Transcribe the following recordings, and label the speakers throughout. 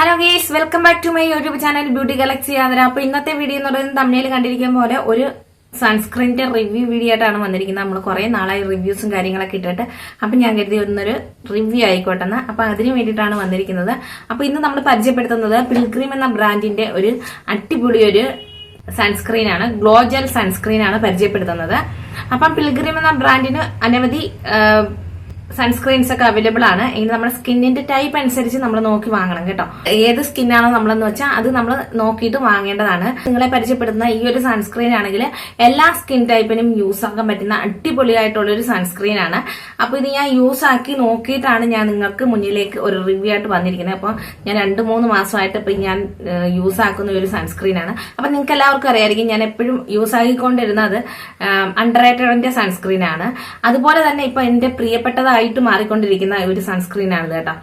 Speaker 1: Hello guys welcome back to my YouTube channel beauty galaxy Andhra അപ്പൊ ഇന്നത്തെ video എന്ന് പറയുന്നത് തമിഴിൽ കണ്ടിരിക്കുന്ന പോലെ ഒരു സൺസ്ക്രീനിന്റെ റിവ്യൂ വീഡിയോ ആയിട്ടാണ് വന്നിരിക്കുന്നത്. നമ്മൾ കുറെ നാളായി റിവ്യൂസും കാര്യങ്ങളൊക്കെ ഇട്ടിട്ട്. അപ്പൊ ഞാൻ കരുതി ഒന്നൊരു റിവ്യൂ ആയിക്കോട്ടെ എന്ന്. അപ്പൊ അതിന് വേണ്ടിയിട്ടാണ് വന്നിരിക്കുന്നത്. അപ്പൊ ഇന്ന് നമ്മൾ പരിചയപ്പെടുത്തുന്നത് പിൽഗ്രിം എന്ന ബ്രാൻഡിന്റെ ഒരു അടിപൊളി ഒരു സൺസ്ക്രീൻ ആണ്. ഗ്ലോജൽ സൺസ്ക്രീൻ ആണ് പരിചയപ്പെടുത്തുന്നത്. അപ്പം പിൽഗ്രിം എന്ന ബ്രാൻഡിന് അനവധി സൺസ്ക്രീൻസ് ഒക്കെ അവൈലബിൾ ആണ്. ഇനി നമ്മുടെ സ്കിന്നിന്റെ ടൈപ്പ് അനുസരിച്ച് നമ്മൾ നോക്കി വാങ്ങണം കേട്ടോ. ഏത് സ്കിന്നാണോ നമ്മളെന്ന് വെച്ചാൽ അത് നമ്മൾ നോക്കിയിട്ട് വാങ്ങേണ്ടതാണ്. നിങ്ങളെ പരിചയപ്പെടുത്തുന്ന ഈ ഒരു സൺസ്ക്രീൻ ആണെങ്കിൽ എല്ലാ സ്കിൻ ടൈപ്പിനും യൂസ് ആക്കാൻ പറ്റുന്ന അടിപൊളിയായിട്ടുള്ള ഒരു സൺസ്ക്രീൻ ആണ്. അപ്പൊ ഇത് ഞാൻ യൂസ് ആക്കി നോക്കിയിട്ടാണ് ഞാൻ നിങ്ങൾക്ക് മുന്നിലേക്ക് ഒരു റിവ്യൂ ആയിട്ട് വന്നിരിക്കുന്നത്. അപ്പൊ ഞാൻ രണ്ട് മൂന്ന് മാസമായിട്ട് ഇപ്പൊ ഞാൻ യൂസ് ആക്കുന്ന ഒരു സൺസ്ക്രീൻ ആണ്. അപ്പൊ നിങ്ങൾക്ക് എല്ലാവർക്കും അറിയായിരിക്കും ഞാൻ എപ്പോഴും യൂസ് ആക്കിക്കൊണ്ടിരുന്നത് അണ്ടർ അണ്ടർറേറ്റഡിന്റെ സൺസ്ക്രീൻ ആണ്. അതുപോലെ തന്നെ ഇപ്പൊ എന്റെ പ്രിയപ്പെട്ടതായിട്ട് മാറിക്കൊണ്ടിരിക്കുന്ന ഒരു സൺസ്ക്രീൻ ആണ് കേട്ടോ.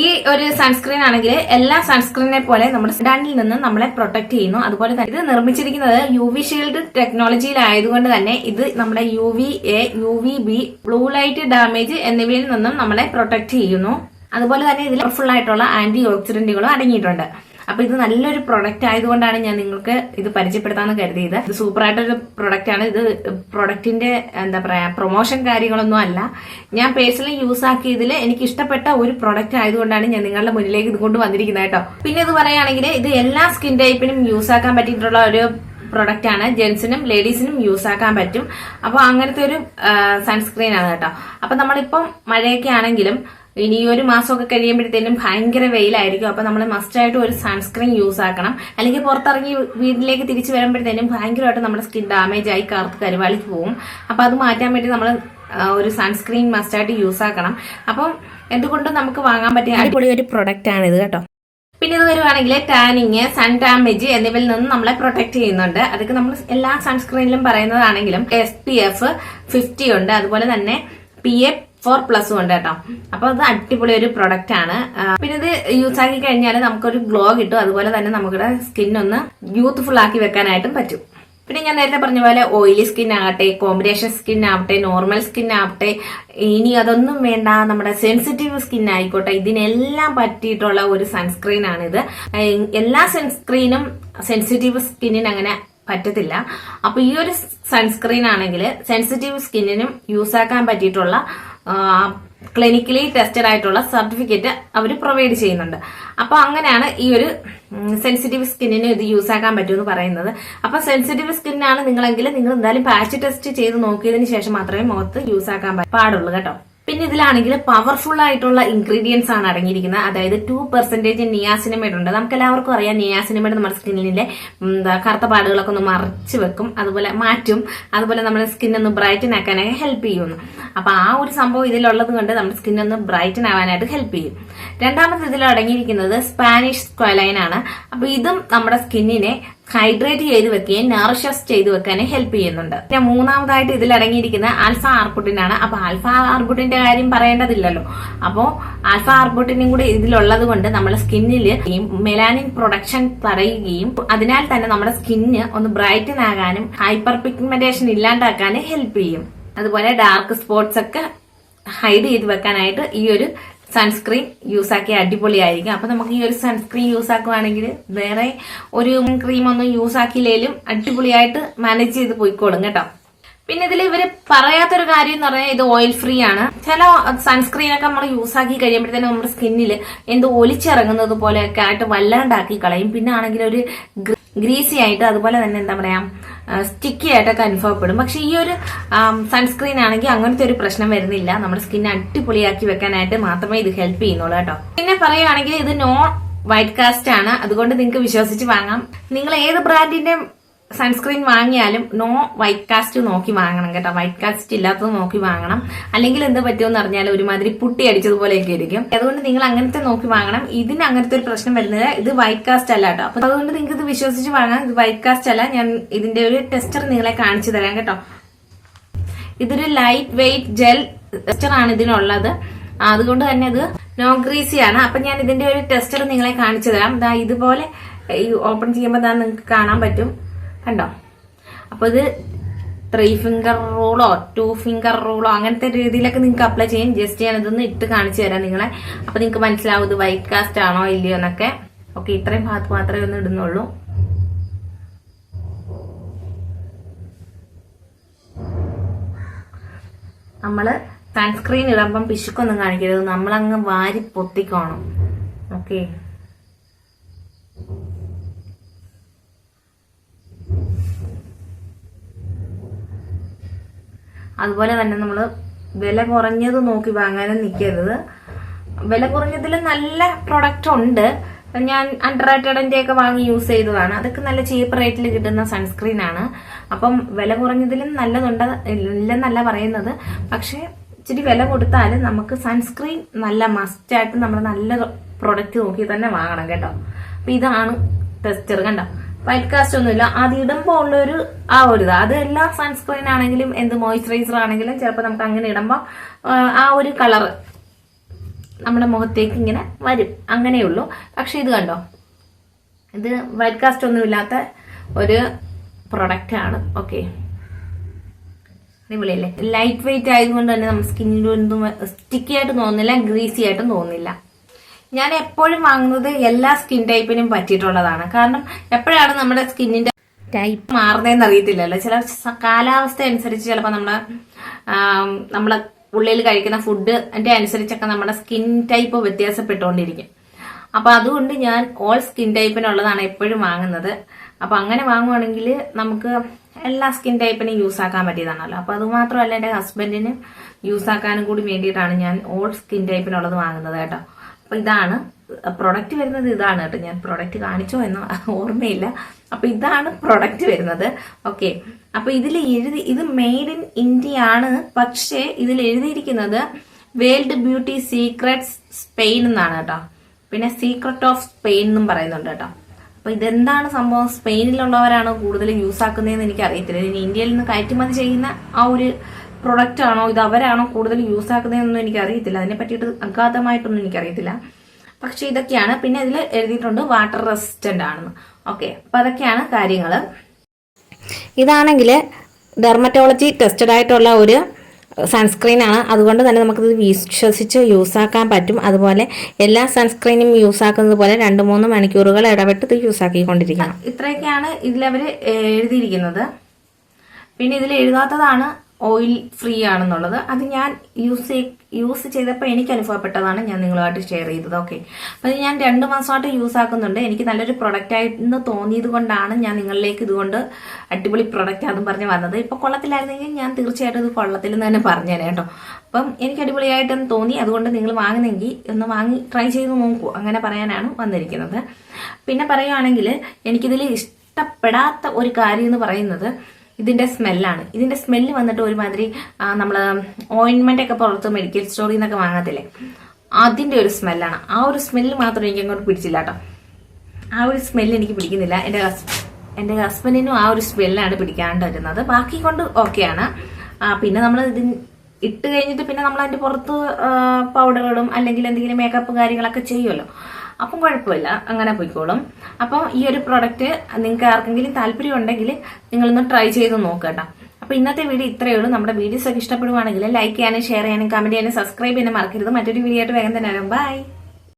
Speaker 1: ഈ ഒരു സൺസ്ക്രീൻ ആണെങ്കിൽ എല്ലാ സൺസ്ക്രീനെ പോലെ നമ്മുടെ സ്റ്റാൻഡിൽ നിന്ന് നമ്മളെ പ്രൊട്ടക്ട് ചെയ്യുന്നു. അതുപോലെ തന്നെ ഇത് നിർമ്മിച്ചിരിക്കുന്നത് യു വി ഷീൽഡ് ടെക്നോളജിയിലായതുകൊണ്ട് തന്നെ ഇത് നമ്മുടെ U V A U V B blue light damage എന്നിവയിൽ നിന്നും നമ്മളെ പ്രൊട്ടക്ട് ചെയ്യുന്നു. അതുപോലെ തന്നെ ഇതിൽ ഫുൾ ആയിട്ടുള്ള ആന്റി ഓക്സിഡന്റുകളും അടങ്ങിയിട്ടുണ്ട്. അപ്പൊ ഇത് നല്ലൊരു പ്രൊഡക്റ്റ് ആയതുകൊണ്ടാണ് ഞാൻ നിങ്ങൾക്ക് ഇത് പരിചയപ്പെടുത്താന്ന് കരുതിയത്. ഇത് സൂപ്പർ ആയിട്ടൊരു പ്രൊഡക്റ്റ് ആണ്. ഇത് പ്രൊഡക്റ്റിന്റെ എന്താ പറയാ പ്രൊമോഷൻ കാര്യങ്ങളൊന്നും അല്ല. ഞാൻ പേഴ്സണലി യൂസ് ആക്കിയതിൽ എനിക്ക് ഇഷ്ടപ്പെട്ട ഒരു പ്രൊഡക്റ്റ് ആയതുകൊണ്ടാണ് ഞാൻ നിങ്ങളുടെ മുന്നിലേക്ക് ഇത് കൊണ്ട് വന്നിരിക്കുന്നത് കേട്ടോ. പിന്നെ ഇത് പറയുകയാണെങ്കിൽ ഇത് എല്ലാ സ്കിൻ ടൈപ്പിനും യൂസ് ആക്കാൻ പറ്റിയിട്ടുള്ള ഒരു പ്രൊഡക്റ്റ് ആണ്. ജെൻസിനും ലേഡീസിനും യൂസ് ആക്കാൻ പറ്റും. അപ്പോൾ അങ്ങനത്തെ ഒരു സൺസ്ക്രീൻ ആണ് കേട്ടോ. അപ്പൊ നമ്മളിപ്പം മഴയൊക്കെ ആണെങ്കിലും ഇനി ഈ ഒരു മാസമൊക്കെ കഴിയുമ്പോഴത്തേനും ഭയങ്കര വെയിലായിരിക്കും. അപ്പൊ നമ്മൾ മസ്റ്റായിട്ട് ഒരു സൺസ്ക്രീൻ യൂസ് ആക്കണം. അല്ലെങ്കിൽ പുറത്തിറങ്ങി വീട്ടിലേക്ക് തിരിച്ചു വരുമ്പോഴത്തേനും ഭയങ്കരമായിട്ട് നമ്മുടെ സ്കിൻ ഡാമേജ് ആയി കറുത്ത് കരുവാളിക്ക് പോകും അപ്പൊ അത് മാറ്റാൻ വേണ്ടി നമ്മൾ ഒരു സൺസ്ക്രീൻ മസ്റ്റായിട്ട് യൂസ് ആക്കണം. അപ്പം എന്തുകൊണ്ടും നമുക്ക് വാങ്ങാൻ പറ്റിയ അടിപൊളി ഒരു പ്രൊഡക്റ്റ് ആണ് ഇത് കേട്ടോ. പിന്നെ ഇത് വരുവാണെങ്കിൽ ടാനിങ് സൺ ഡാമേജ് എന്നിവയിൽ നിന്ന് നമ്മളെ പ്രൊട്ടക്ട് ചെയ്യുന്നുണ്ട്. അതൊക്കെ നമ്മൾ എല്ലാ സൺസ്ക്രീനിലും പറയുന്നതാണെങ്കിലും എസ് പി എഫ് ഫിഫ്റ്റി ഉണ്ട്. അതുപോലെ തന്നെ പി എ ഫോർ പ്ലസ് ഉണ്ട് കേട്ടോ. അപ്പൊ അത് അടിപൊളി ഒരു പ്രൊഡക്റ്റ് ആണ്. പിന്നെ ഇത് യൂസ് ആക്കി കഴിഞ്ഞാൽ നമുക്കൊരു ഗ്ലോ കിട്ടും. അതുപോലെ തന്നെ നമ്മുടെ ഒന്ന് യൂത്ത്ഫുൾ ആക്കി വെക്കാനായിട്ടും പറ്റും. പിന്നെ ഞാൻ നേരത്തെ പറഞ്ഞ പോലെ ഓയിലി സ്കിൻ ആവട്ടെ കോമ്പിനേഷൻ സ്കിൻ ആവട്ടെ നോർമൽ സ്കിൻ ആവട്ടെ ഇനി അതൊന്നും വേണ്ട. നമ്മുടെ സെൻസിറ്റീവ് സ്കിൻ ആയിക്കോട്ടെ. ഇതിനെല്ലാം പറ്റിയിട്ടുള്ള ഒരു സൺസ്ക്രീൻ ആണിത്. എല്ലാ സൺസ്ക്രീനും സെൻസിറ്റീവ് സ്കിന്നിന് അങ്ങനെ പറ്റത്തില്ല. അപ്പൊ ഈ ഒരു സൺസ്ക്രീൻ ആണെങ്കിൽ സെൻസിറ്റീവ് സ്കിന്നിനും യൂസ് ആക്കാൻ പറ്റിയിട്ടുള്ള ക്ലിനിക്കലി ടെസ്റ്റഡ് ആയിട്ടുള്ള സർട്ടിഫിക്കറ്റ് അവർ പ്രൊവൈഡ് ചെയ്യുന്നുണ്ട്. അപ്പൊ അങ്ങനെയാണ് ഈ ഒരു സെൻസിറ്റീവ് സ്കിന്നിന് ഇത് യൂസ് ആക്കാൻ പറ്റുമെന്ന് പറയുന്നത്. അപ്പൊ സെൻസിറ്റീവ് സ്കിന്നാണ് നിങ്ങളെങ്കിൽ നിങ്ങൾ എന്തായാലും പാച്ച് ടെസ്റ്റ് ചെയ്ത് നോക്കിയതിന് ശേഷം മാത്രമേ മുഖത്ത് യൂസ് ആക്കാൻ പാടുള്ളൂ കേട്ടോ. പിന്നെ ഇതിലാണെങ്കിൽ പവർഫുൾ ആയിട്ടുള്ള ഇൻഗ്രീഡിയൻസ് ആണ് അടങ്ങിയിരിക്കുന്നത്. അതായത് ടു പെർസെന്റേജ് നിയാസിനമേഡ് ഉണ്ട്. നമുക്ക് എല്ലാവർക്കും അറിയാം നിയാസിനമേഡ് നമ്മുടെ സ്കിന്നിലെ എന്താ കറുത്ത പാടുകളൊക്കെ ഒന്ന് മറിച്ച് വെക്കും. അതുപോലെ മാറ്റും. അതുപോലെ നമ്മുടെ സ്കിൻ ഒന്ന് ബ്രൈറ്റൻ ആക്കാനൊക്കെ ഹെൽപ്പ് ചെയ്യുന്നു. അപ്പൊ ആ ഒരു സംഭവം ഇതിലുള്ളത് കൊണ്ട് നമ്മുടെ സ്കിൻ ഒന്ന് ബ്രൈറ്റൻ ആവാനായിട്ട് ഹെൽപ്പ് ചെയ്യും. രണ്ടാമത്തെ ഇതിൽ അടങ്ങിയിരിക്കുന്നത് സ്പാനിഷ് സ്ക്വലൈൻ ആണ്. അപ്പൊ ഇതും നമ്മുടെ സ്കിന്നിനെ ഹൈഡ്രേറ്റ് ചെയ്ത് വെക്കുകയും നറിഷസ് ചെയ്ത് വെക്കാനും ഹെൽപ്പ് ചെയ്യുന്നുണ്ട്. പിന്നെ മൂന്നാമതായിട്ട് ഇതിൽ അടങ്ങിയിരിക്കുന്ന ആൽഫ ആർബുട്ടിൻ ആണ് അപ്പൊ ആൽഫ ആർബുട്ടിന്റെ കാര്യം പറയേണ്ടതില്ലല്ലോ. അപ്പോ ആൽഫ ആർബുട്ടിനും കൂടി ഇതിലുള്ളത് കൊണ്ട് നമ്മുടെ സ്കിന്നിൽ മെലാനിൻ പ്രൊഡക്ഷൻ തടയുകയും അതിനാൽ തന്നെ നമ്മുടെ സ്കിന്ന് ഒന്ന് ബ്രൈറ്റൻ ആകാനും ഹൈപ്പർ പിഗ്മെന്റേഷൻ ഇല്ലാണ്ടാക്കാനും ഹെൽപ്പ് ചെയ്യും. അതുപോലെ ഡാർക്ക് സ്പോട്ട്സ് ഒക്കെ ഹൈഡ് ചെയ്ത് വെക്കാനായിട്ട് ഈ ഒരു സൺസ്ക്രീൻ യൂസ് ആക്കിയ അടിപൊളിയായിരിക്കും. അപ്പൊ നമുക്ക് ഈ ഒരു സൺസ്ക്രീൻ യൂസ് ആക്കുവാണെങ്കിൽ വേറെ ഒരു ക്രീം ഒന്നും യൂസ് ആക്കിയില്ലേലും അടിപൊളിയായിട്ട് മാനേജ് ചെയ്ത് പോയിക്കോളും കേട്ടോ. പിന്നെ ഇതിൽ ഇവർ പറയാത്തൊരു കാര്യം എന്ന് പറഞ്ഞാൽ ഇത് ഓയിൽ ഫ്രീ ആണ്. ചില സൺസ്ക്രീൻ ഒക്കെ നമ്മൾ യൂസ് ആക്കി കഴിയുമ്പോഴത്തേനും നമ്മുടെ സ്കിന്നിൽ എന്തോ ഒലിച്ചിറങ്ങുന്നത് പോലെയൊക്കെ ആയിട്ട് വല്ലാണ്ടാക്കി കളയും. പിന്നെ ആണെങ്കിൽ ഒരു ഗ്രീസി ആയിട്ട് അതുപോലെ തന്നെ എന്താ പറയാ സ്റ്റിക്കി ആയിട്ടൊക്കെ അനുഭവപ്പെടും. പക്ഷെ ഈ ഒരു സൺസ്ക്രീൻ ആണെങ്കിൽ അങ്ങനത്തെ ഒരു പ്രശ്നം വരുന്നില്ല. നമ്മുടെ സ്കിൻ അടിപൊളിയാക്കി വെക്കാനായിട്ട് മാത്രമേ ഇത് ഹെൽപ്പ് ചെയ്യുന്നുള്ളൂ കേട്ടോ. പിന്നെ പറയുകയാണെങ്കിൽ ഇത് നോൺ വൈറ്റ് കാസ്റ്റ് ആണ്. അതുകൊണ്ട് നിങ്ങൾക്ക് വിശ്വസിച്ച് വാങ്ങാം. നിങ്ങൾ ഏത് ബ്രാൻഡിന്റെ സൺസ്ക്രീൻ വാങ്ങിയാലും നോ വൈറ്റ് കാസ്റ്റ് നോക്കി വാങ്ങണം കേട്ടോ. വൈറ്റ് കാസ്റ്റ് ഇല്ലാത്തത് നോക്കി വാങ്ങണം. അല്ലെങ്കിൽ എന്ത് പറ്റുമെന്ന് അറിഞ്ഞാൽ ഒരുമാതിരി പുട്ടി അടിച്ചതുപോലെയൊക്കെ ഇരിക്കും. അതുകൊണ്ട് നിങ്ങൾ അങ്ങനത്തെ നോക്കി വാങ്ങണം. ഇതിന് അങ്ങനത്തെ ഒരു പ്രശ്നം വരുന്നത് ഇത് വൈറ്റ് കാസ്റ്റ് അല്ല കേട്ടോ. അപ്പൊ അതുകൊണ്ട് നിങ്ങൾക്ക് ഇത് വിശ്വസിച്ച് വാങ്ങാം. ഇത് വൈറ്റ് കാസ്റ്റ് അല്ല. ഞാൻ ഇതിന്റെ ഒരു ടെസ്റ്റർ നിങ്ങളെ കാണിച്ചു തരാം കേട്ടോ. ഇതൊരു ലൈറ്റ് വെയിറ്റ് ജെൽ ടെസ്റ്റർ ആണ് ഇതിനുള്ളത്. അതുകൊണ്ട് തന്നെ ഇത് നോ ഗ്രീസി ആണ്. അപ്പൊ ഞാൻ ഇതിന്റെ ഒരു ടെസ്റ്റർ നിങ്ങളെ കാണിച്ചു തരാം. ഇതുപോലെ ഓപ്പൺ ചെയ്യുമ്പോൾ നിങ്ങൾക്ക് കാണാൻ പറ്റും. കണ്ടോ? അപ്പൊ ഇത് ത്രീ ഫിംഗർ റൂളോ ടു ഫിംഗർ റൂളോ അങ്ങനത്തെ രീതിയിലൊക്കെ നിങ്ങൾക്ക് അപ്ലൈ ചെയ്യാം. ജസ്റ്റ് ഞാൻ ഇതൊന്ന് ഇട്ട് കാണിച്ചു തരാം നിങ്ങളെ. അപ്പൊ നിങ്ങൾക്ക് മനസ്സിലാവും ഇത് വൈറ്റ് കാസ്റ്റ് ആണോ ഇല്ലയോ എന്നൊക്കെ. ഓക്കെ ഇത്രയും ഭാഗത്ത് മാത്രമേ ഒന്ന് ഇടുന്നുള്ളൂ. നമ്മൾ സൺസ്ക്രീൻ ഇടുമ്പം പിശുക്കൊന്നും കാണിക്കരുത്. നമ്മളങ്ങ് വാരി പൊത്തിക്കോണം ഓക്കെ. അതുപോലെ തന്നെ നമ്മൾ വില കുറഞ്ഞത് നോക്കി വാങ്ങാനും നിൽക്കരുത് വില കുറഞ്ഞതിൽ നല്ല പ്രൊഡക്റ്റ് ഉണ്ട്. ഞാൻ അണ്ടർറൈറ്റഡിന്റെ ഒക്കെ വാങ്ങി യൂസ് ചെയ്തതാണ്. അതൊക്കെ നല്ല ചീപ്പ് റേറ്റിൽ കിട്ടുന്ന സൺസ്ക്രീൻ ആണ്. അപ്പം വില കുറഞ്ഞതിലും നല്ലതുണ്ട് ഇല്ലെന്നല്ല പറയുന്നത്. പക്ഷേ ഇച്ചിരി വില കൊടുത്താൽ നമുക്ക് സൺസ്ക്രീൻ നല്ല മസ്റ്റായിട്ട് നമ്മൾ നല്ല പ്രൊഡക്റ്റ് നോക്കി തന്നെ വാങ്ങണം കേട്ടോ. അപ്പൊ ഇതാണ് ടെസ്റ്റർ കണ്ടോ? വൈറ്റ് കാസ്റ്റ് ഒന്നുമില്ല. അത് ഇടുമ്പോൾ ഉള്ളൊരു ആ ഒരു ഇത്. അത് എല്ലാ സൺസ്ക്രീൻ ആണെങ്കിലും എന്ത് മോയ്സ്ചറൈസർ ആണെങ്കിലും ചിലപ്പോൾ നമുക്ക് അങ്ങനെ ഇടുമ്പോൾ ആ ഒരു കളറ് നമ്മുടെ മുഖത്തേക്ക് ഇങ്ങനെ വരും. അങ്ങനെയുള്ളൂ പക്ഷെ ഇത് കണ്ടോ? ഇത് വൈറ്റ് കാസ്റ്റ് ഒന്നുമില്ലാത്ത ഒരു പ്രൊഡക്റ്റ് ആണ്. ഓക്കെ അടിപൊളിയല്ലേ? ലൈറ്റ് വെയിറ്റ് ആയതുകൊണ്ട് തന്നെ നമ്മുടെ സ്കിന്നിലൊന്നും സ്റ്റിക്കി ആയിട്ട് തോന്നുന്നില്ല ഗ്രീസി ആയിട്ടും തോന്നുന്നില്ല. ഞാൻ എപ്പോഴും വാങ്ങുന്നത് എല്ലാ സ്കിൻ ടൈപ്പിനും പറ്റിയിട്ടുള്ളതാണ്. കാരണം എപ്പോഴാണ് നമ്മുടെ സ്കിന്നിന്റെ ടൈപ്പ് മാറുന്നതെന്ന് അറിയത്തില്ലല്ലോ. ചില കാലാവസ്ഥ അനുസരിച്ച് ചിലപ്പോൾ നമ്മുടെ നമ്മളെ ഉള്ളിൽ കഴിക്കുന്ന ഫുഡ് അതിന്റെ അനുസരിച്ചൊക്കെ നമ്മുടെ സ്കിൻ ടൈപ്പ് വ്യത്യാസപ്പെട്ടുകൊണ്ടിരിക്കും. അപ്പൊ അതുകൊണ്ട് ഞാൻ ഓൾ സ്കിൻ ടൈപ്പിനുള്ളതാണ് എപ്പോഴും വാങ്ങുന്നത്. അപ്പൊ അങ്ങനെ വാങ്ങുവാണെങ്കിൽ നമുക്ക് എല്ലാ സ്കിൻ ടൈപ്പിനും യൂസ് ആക്കാൻ പറ്റിയതാണല്ലോ. അപ്പൊ അതുമാത്രമല്ല എന്റെ ഹസ്ബൻഡിന് യൂസ് ആക്കാനും കൂടി വേണ്ടിയിട്ടാണ് ഞാൻ ഓൾ സ്കിൻ ടൈപ്പിനുള്ളത് വാങ്ങുന്നത് കേട്ടോ. അപ്പൊ ഇതാണ് പ്രൊഡക്റ്റ് വരുന്നത് ഇതാണ് കേട്ടോ. ഞാൻ പ്രൊഡക്റ്റ് കാണിച്ചോ എന്ന് ഓർമ്മയില്ല. അപ്പൊ ഇതാണ് പ്രൊഡക്റ്റ് വരുന്നത്. ഓക്കെ അപ്പൊ ഇതിൽ എഴുതി ഇത് മെയ്ഡ് ഇൻ ഇന്ത്യ ആണ്. പക്ഷേ ഇതിൽ എഴുതിയിരിക്കുന്നത് വേൾഡ് ബ്യൂട്ടി സീക്രട്സ് സ്പെയിൻ എന്നാണ് കേട്ടോ. പിന്നെ സീക്രട്ട് ഓഫ് സ്പെയിൻ എന്നും പറയുന്നുണ്ട് കേട്ടോ. അപ്പൊ ഇതെന്താണ് സംഭവം? സ്പെയിനിലുള്ളവരാണ് കൂടുതൽ യൂസ് ആക്കുന്നതെന്ന് എനിക്ക് അറിയത്തില്ല ഇനി ഇന്ത്യയിൽ നിന്ന് കയറ്റുമതി ചെയ്യുന്ന ആ ഒരു പ്രൊഡക്റ്റ് ആണോ ഇത് അവരാണോ കൂടുതൽ യൂസ് ആക്കുന്നതെന്നൊന്നും എനിക്ക് അറിയത്തില്ല അതിനെ പറ്റിയിട്ട് അഗാധമായിട്ടൊന്നും എനിക്കറിയത്തില്ല. പക്ഷെ ഇതൊക്കെയാണ് പിന്നെ ഇതിൽ എഴുതിയിട്ടുണ്ട് വാട്ടർ റെസിസ്റ്റന്റ് ആണെന്ന്. ഓക്കെ അപ്പൊ അതൊക്കെയാണ് കാര്യങ്ങൾ ഇതാണെങ്കിൽ ഡെർമറ്റോളജി ടെസ്റ്റഡ് ആയിട്ടുള്ള ഒരു സൺസ്ക്രീൻ ആണ്. അതുകൊണ്ട് തന്നെ നമുക്കിത് വിശ്വസിച്ച് യൂസ് ആക്കാൻ പറ്റും. അതുപോലെ എല്ലാ സൺസ്ക്രീനും യൂസ് ആക്കുന്നത് പോലെ രണ്ട് മൂന്ന് മണിക്കൂറുകൾ ഇടപെട്ട് ഇത് യൂസ് ആക്കിക്കൊണ്ടിരിക്കണം. ഇത്രയൊക്കെയാണ് ഇതിലവർ എഴുതിയിരിക്കുന്നത്. പിന്നെ ഇതിൽ എഴുതാത്തതാണ് ഓയിൽ ഫ്രീ ആണെന്നുള്ളത് അത് ഞാൻ യൂസ് യൂസ് ചെയ്തപ്പോൾ എനിക്ക് അനുഭവപ്പെട്ടതാണ് ഞാൻ നിങ്ങളുമായിട്ട് ഷെയർ ചെയ്തത്. ഓക്കെ. അപ്പം ഞാൻ രണ്ട് മാസമായിട്ട് യൂസ് ആക്കുന്നുണ്ട്. എനിക്ക് നല്ലൊരു പ്രൊഡക്റ്റ് ആയിട്ട് തോന്നിയത് കൊണ്ടാണ് ഞാൻ നിങ്ങളിലേക്ക് ഇതുകൊണ്ട് അടിപൊളി പ്രൊഡക്റ്റ് ആണെന്ന് പറഞ്ഞ് വന്നത്. ഇപ്പം കൊള്ളത്തിലായിരുന്നെങ്കിൽ ഞാൻ തീർച്ചയായിട്ടും ഇത് കൊള്ളത്തിൽ നിന്ന് തന്നെ പറഞ്ഞേനെ കേട്ടോ. അപ്പം എനിക്ക് അടിപൊളിയായിട്ടെന്ന് തോന്നി. അതുകൊണ്ട് നിങ്ങൾ വാങ്ങുന്നെങ്കിൽ ഒന്ന് വാങ്ങി ട്രൈ ചെയ്ത് നോക്കൂ. അങ്ങനെ പറയാനാണ് വന്നിരിക്കുന്നത്. പിന്നെ പറയുകയാണെങ്കിൽ എനിക്കിതിൽ ഇഷ്ടപ്പെടാത്ത ഒരു കാര്യം എന്ന് പറയുന്നത് ഇതിന്റെ സ്മെല്ലാണ്. ഇതിന്റെ സ്മെല്ല് വന്നിട്ട് ഒരുമാതിരി നമ്മൾ ഓയിൻമെന്റ് ഒക്കെ പുറത്ത് മെഡിക്കൽ സ്റ്റോറിൽ നിന്നൊക്കെ വാങ്ങത്തില്ലേ? അതിന്റെ ഒരു സ്മെല്ലാണ്. ആ ഒരു സ്മെല്ല് മാത്രം എനിക്ക് അങ്ങോട്ട് പിടിച്ചില്ല കേട്ടോ. ആ ഒരു സ്മെല്ല് എനിക്ക് പിടിക്കുന്നില്ല. എന്റെ എന്റെ ഹസ്ബൻഡിനും ആ ഒരു സ്മെല്ലാണ് പിടിക്കാണ്ട് വരുന്നത്. ബാക്കി കൊണ്ട് ഓക്കെയാണ് പിന്നെ നമ്മൾ ഇത് ഇട്ട് കഴിഞ്ഞിട്ട് പിന്നെ നമ്മൾ അതിന്റെ പുറത്ത് പൗഡറുകളും അല്ലെങ്കിൽ എന്തെങ്കിലും മേക്കപ്പ് കാര്യങ്ങളൊക്കെ ചെയ്യുമല്ലോ. അപ്പം കുഴപ്പമില്ല. അങ്ങനെ പോയിക്കോളും. അപ്പം ഈ ഒരു പ്രൊഡക്റ്റ് നിങ്ങൾക്ക് ആർക്കെങ്കിലും താല്പര്യം ഉണ്ടെങ്കിൽ നിങ്ങളൊന്ന് ട്രൈ ചെയ്ത് നോക്കട്ടോ അപ്പൊ ഇന്നത്തെ വീഡിയോ ഇത്രയേ ഉള്ളൂ. നമ്മുടെ വീഡിയോസ് ഒക്കെ ഇഷ്ടപ്പെടുവാണെങ്കിൽ ലൈക്ക് ചെയ്യാനും ഷെയർ ചെയ്യാനും കമന്റ് ചെയ്യാനും സബ്സ്ക്രൈബ് ചെയ്യാനും മറക്കരുത്. മറ്റൊരു വീഡിയോ ആയിട്ട് വേഗം തന്നെ വരാം. ബൈ